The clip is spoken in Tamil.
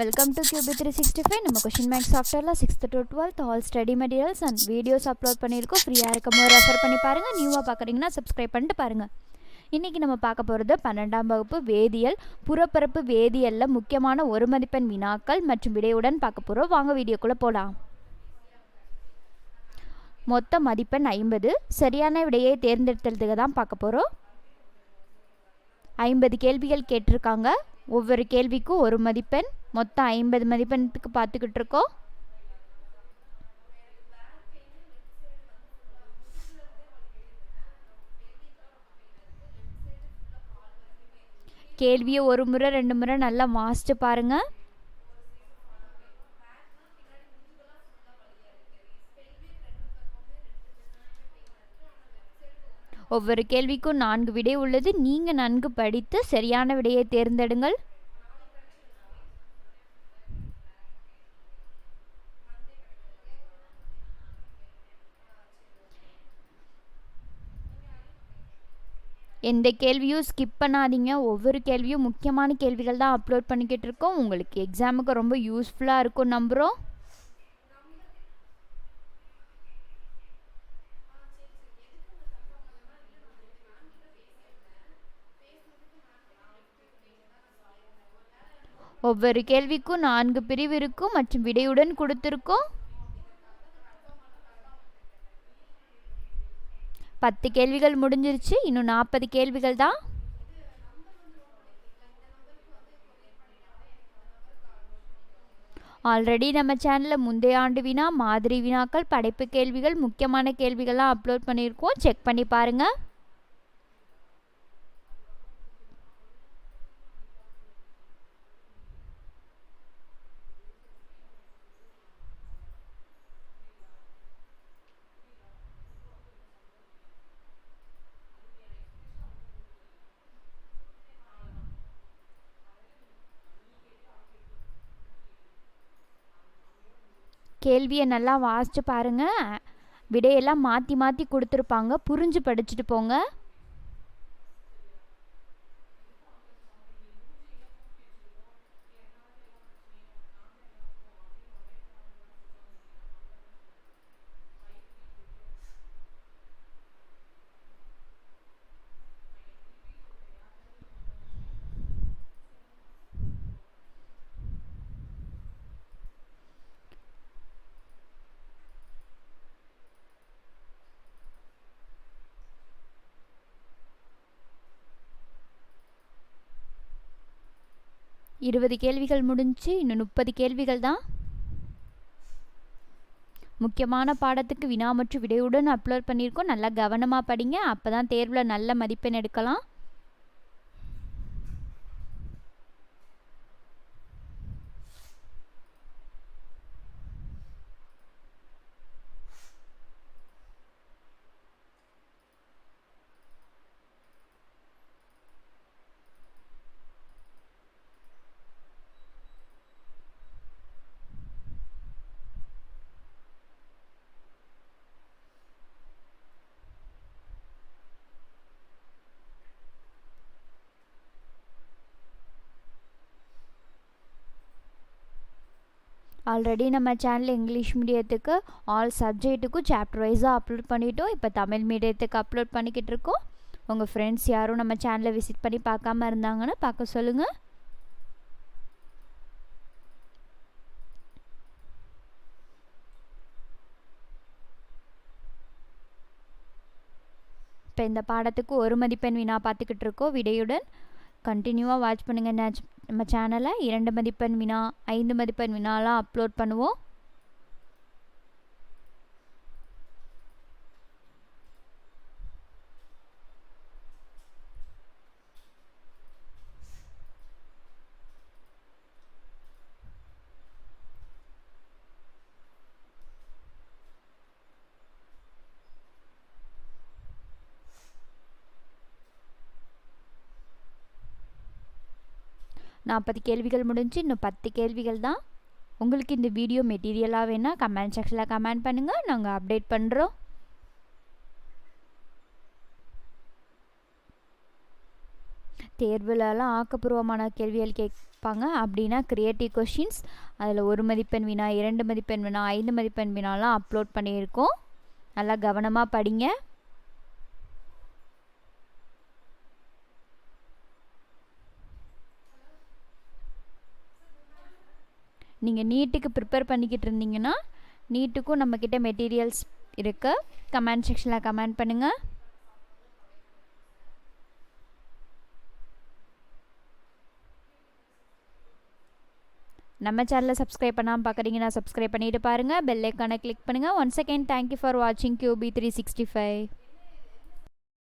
Welcome to QB three sixty five நம்ம கொஷின் மேக்ஸ் சாஃப்ட்வேரில் sixth to twelfth all study materials and videos upload பண்ணியிருக்கோம். ஃப்ரீயாக இருக்கும் போது ரெஃபர் பண்ணி பாருங்கள் நியூவாக பார்க்குறீங்கன்னா சப்ஸ்கிரைப் பண்ணிட்டு பாருங்கள் இன்றைக்கி நம்ம பார்க்க போகிறது பன்னெண்டாம் வகுப்பு வேதியியல். புறப்பரப்பு வேதியியலில் முக்கியமான ஒரு மதிப்பெண் வினாக்கள் மற்றும் விடையுடன் பார்க்க போகிறோம் வாங்க வீடியோக்குள்ளே போகலாம் மொத்த மதிப்பெண் ஐம்பது. சரியான விடையை தேர்ந்தெடுத்ததுக்கு தான் பார்க்க போகிறோம் ஐம்பது கேள்விகள் கேட்டிருக்காங்க. ஒவ்வொரு கேள்விக்கும் ஒரு மதிப்பெண் மொத்தம் ஐம்பது மதிப்பெண்த்துக்கு பார்த்துக்கிட்டு இருக்கோம் கேள்வியை ஒரு முறை ரெண்டு முறை நல்லா வாசிச்சு பாருங்க. ஒவ்வொரு கேள்விக்கும் நான்கு விடை உள்ளது. நீங்கள் நன்கு படித்து சரியான விடையை தேர்ந்தெடுங்கள். எந்த கேள்வியும் ஸ்கிப் பண்ணாதீங்க. ஒவ்வொரு கேள்வியும் முக்கியமான கேள்விகள் தான் அப்லோட் பண்ணிக்கிட்டு இருக்கோம். உங்களுக்கு எக்ஸாமுக்கு ரொம்ப யூஸ்ஃபுல்லாக இருக்கும் நம்புகிறோம் ஒவ்வொரு கேள்விக்கும் நான்கு பிரிவு இருக்கும் மற்றும் விடையுடன் கொடுத்துருக்கோம். பத்து கேள்விகள் முடிஞ்சிருச்சு. இன்னும் நாற்பது கேள்விகள் தான். ஆல்ரெடி நம்ம சேனலில் முந்தைய ஆண்டு வினா மாதிரி வினாக்கள் படைப்பு கேள்விகள் முக்கியமான கேள்விகள்லாம் அப்லோட் பண்ணியிருக்கோம். செக் பண்ணி பாருங்கள் கேள்வியை நல்லா வாசித்து பாருங்கள் விடையெல்லாம் மாற்றி மாற்றி கொடுத்துருப்பாங்க. புரிஞ்சு படிச்சுட்டு போங்க. இருபது கேள்விகள் முடிஞ்சு இன்னும் முப்பது கேள்விகள் தான். முக்கியமான பாடத்துக்கு வினா மற்றும் விடையுடன் அப்லோட் பண்ணியிருக்கோம். நல்லா கவனமாக படிங்க. அப்போ தான் தேர்வில் நல்ல மதிப்பெண் எடுக்கலாம். ஆல்ரெடி நம்ம சேனல் இங்கிலீஷ் மீடியத்துக்கு ஆல் சப்ஜெக்ட்டுக்கும் சாப்டர் வைஸாக அப்லோட் பண்ணிட்டோம். இப்போ தமிழ் மீடியத்துக்கு அப்லோட் பண்ணிக்கிட்டு இருக்கோம். உங்கள் ஃப்ரெண்ட்ஸ் யாரும் நம்ம சேனலை விசிட் பண்ணி பார்க்காம இருந்தாங்கன்னா பார்க்க சொல்லுங்கள் இப்போ இந்த பாடத்துக்கு ஒரு மதிப்பெண் வினா பார்த்துக்கிட்டு இருக்கோம். விடையுடன் கண்டினியூவாக வாட்ச் பண்ணுங்கள் நம்ம சேனலை இரண்டு மதிப்பெண் வினா ஐந்து மதிப்பெண் வினாலாம் அப்லோட் பண்ணுவோம். நாற்பது கேள்விகள் முடிஞ்சு இன்னும் பத்து கேள்விகள் தான். உங்களுக்கு இந்த வீடியோ மெட்டீரியலாக வேணால் கமெண்ட் செக்ஷனில் கமெண்ட் பண்ணுங்கள் நாங்கள் அப்டேட் பண்ணுறோம் தேர்வுலலாம் ஆக்கப்பூர்வமான கேள்விகள் கேட்பாங்க. அப்படின்னா க்ரியேட்டிவ் கொஷின்ஸ் அதில் ஒரு மதிப்பெண் வினா இரண்டு மதிப்பெண் வினா ஐந்து மதிப்பெண் வினாலாம் அப்லோட் பண்ணியிருக்கோம். நல்லா கவனமாக படிங்க. நீங்கள் நீட்டுக்கு ப்ரிப்பேர் பண்ணிக்கிட்டு இருந்தீங்கன்னா நீட்டுக்கும் நம்மக்கிட்ட மெட்டீரியல்ஸ் இருக்குது கமெண்ட் செக்ஷனில் கமெண்ட் பண்ணுங்கள் நம்ம சேனலை சப்ஸ்கிரைப் பண்ணாமல் பார்க்குறீங்கன்னா சப்ஸ்கிரைப் பண்ணிட்டு பாருங்கள் பெல் ஐக்கானை கிளிக் பண்ணுங்கள் one second thank you for வாட்சிங் கியூபி த்ரீ சிக்ஸ்டி ஃபைவ்